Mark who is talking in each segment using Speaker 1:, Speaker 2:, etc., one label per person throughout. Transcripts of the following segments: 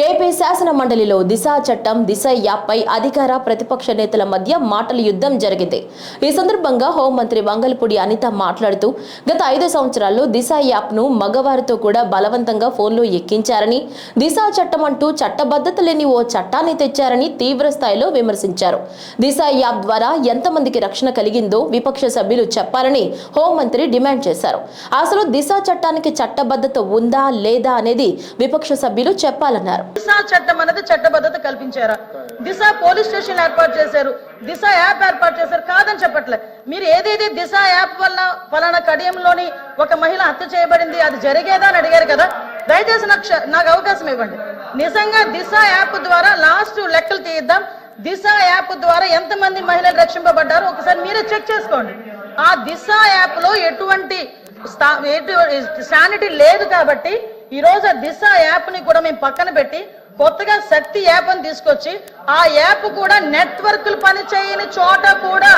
Speaker 1: AP శాసన మండలిలో దిశ చట్టం దిశ యాప్పై అధికార ప్రతిపక్ష నేతల మధ్య మాటల యుద్ధం జరిగింది. ఈ సందర్భంగా హోంమంత్రి వంగల్పూడి అనిత మాట్లాడుతూ గత ఐదు సంవత్సరాల్లో దిశ యాప్ను మగవారితో కూడా బలవంతంగా ఫోన్లో ఎక్కించారని దిశ చట్టం అంటూ చట్టబద్ధత లేని ఓ చట్టాన్ని తెచ్చారని తీవ్ర స్థాయిలో విమర్శించారు. దిశ యాప్ ద్వారా ఎంతమందికి రక్షణ కలిగిందో విపక్ష సభ్యులు చెప్పాలని హోంమంత్రి డిమాండ్ చేశారు. అసలు దిశ చట్టానికి చట్టబద్ధత ఉందా లేదా అనేది విపక్ష సభ్యులు చెప్పాలన్నారు.
Speaker 2: దిశ చట్టం అనేది చట్టబద్ధత కల్పించారా. దిశ పోలీస్ స్టేషన్ ఏర్పాటు చేశారు. దిశ యాప్ ఏర్పాటు చేశారు. కాదని చెప్పట్లే. మీరు ఏదైతే దిశ యాప్ వల్ల ఫలానా కడియంలోని ఒక మహిళ హత్య చేయబడింది అది జరిగేదా అని అడిగారు కదా. దయచేసి నాకు నాకు అవకాశం ఇవ్వండి. నిజంగా దిశ యాప్ ద్వారా లాస్ట్ లెక్కలు తీద్దాం. దిశ యాప్ ద్వారా ఎంతమంది మహిళలు రక్షింపబడ్డారు ఒకసారి మీరే చెక్ చేసుకోండి. ఆ దిశ యాప్లో ఎటువంటి స్థా- ఎటు శానిటీ లేదు కాబట్టి ఈ రోజు దిశ యాప్ని కూడా మేము పక్కన పెట్టి కొత్తగా శక్తి యాప్ అని తీసుకొచ్చి ఆ యాప్ కూడా నెట్వర్క్లు పనిచేయని చోట కూడా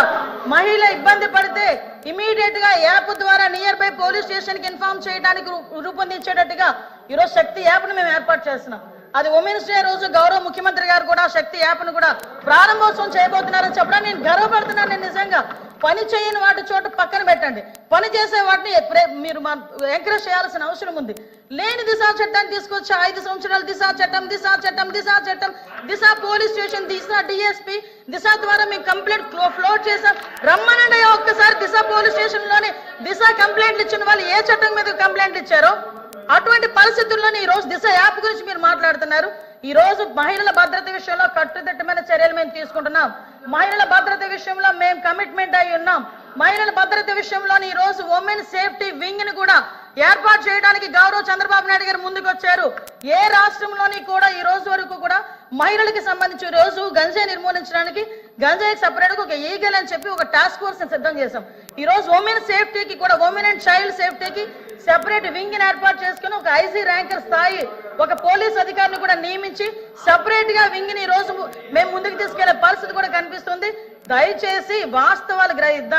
Speaker 2: మహిళ ఇబ్బంది పడితే ఇమీడియట్గా యాప్ ద్వారా నియర్ బై పోలీస్ స్టేషన్కి ఇన్ఫార్మ్ చేయడానికి రూ- రూపొందించేటట్టుగా ఈరోజు శక్తి యాప్ని మేము ఏర్పాటు చేస్తున్నాం. అది ఉమెన్స్ డే రోజు గౌరవ ముఖ్యమంత్రి గారు కూడా శక్తి యాప్ను కూడా ప్రారంభోత్సవం చేయబోతున్నారని చెప్పడం నేను గర్వపడుతున్నాను. నేను నిజంగా పని చేయని వాటి చోట పక్కన పెట్టండి. పని చేసే వాటిని మీరు ఎంకరేజ్ చేయాల్సిన అవసరం ఉంది. లేని దిశా చట్టాన్ని తీసుకొచ్చి ఐదు సంవత్సరాలు దిశా చట్టం దిశా చట్టం దిశా చట్టం Disha police station Disha DSP Disha ద్వారా మేము కంప్లైంట్ ఫ్లోట్ చేసాం రమ్మనండి ఒక్కసారి దిశ పోలీస్ స్టేషన్లోనే దిశ కంప్లైంట్లు ఇచ్చిన వాళ్ళు ఏ చట్టం మీద కంప్లైంట్ ఇచ్చారో? అటువంటి పరిస్థితుల్లోనే ఈ రోజు దిశ యాప్ గురించి మీరు మాట్లాడుతున్నారు. ఈ రోజు మహిళల భద్రత విషయంలో కట్టుదిట్టమైన చర్యలు మేము తీసుకుంటున్నాం. మహిళల భద్రత విషయంలో మేము కమిట్మెంట్ అయి ఉన్నాం. మహిళల భద్రత విషయంలో ఈ రోజు ఉమెన్ సేఫ్టీ వింగ్ని కూడా ఏర్పాటు చేయడానికి గౌరవ చంద్రబాబు నాయుడు గారు ముందుకు వచ్చారు ఏ రాష్ట్రంలోని కూడా ఈ రోజు వరకు కూడా మహిళలకి సంబంధించి రోజు గంజాయి నిర్మూలించడానికి గంజాయికి సపరేట్ ఒక ఈగల్ అని చెప్పి ఒక టాస్క్ ఫోర్స్ సిద్ధం చేశాం. ఈ రోజు ఉమెన్ సేఫ్టీకి కూడా ఉమెన్ అండ్ చైల్డ్ సేఫ్టీకి సెపరేట్ వింగ్ ఏర్పాటు చేసుకుని ఒక ఐసీ ర్యాంకర్ స్థాయి ఒక పోలీస్ అధికారిని కూడా నియమించి సెపరేట్గా వింగ్ని రోజు మేము ముందుకు తీసుకెళ్ళే పరిస్థితి కూడా కనిపిస్తుంది. దయచేసి వాస్తవాలు గ్రహిద్దాం.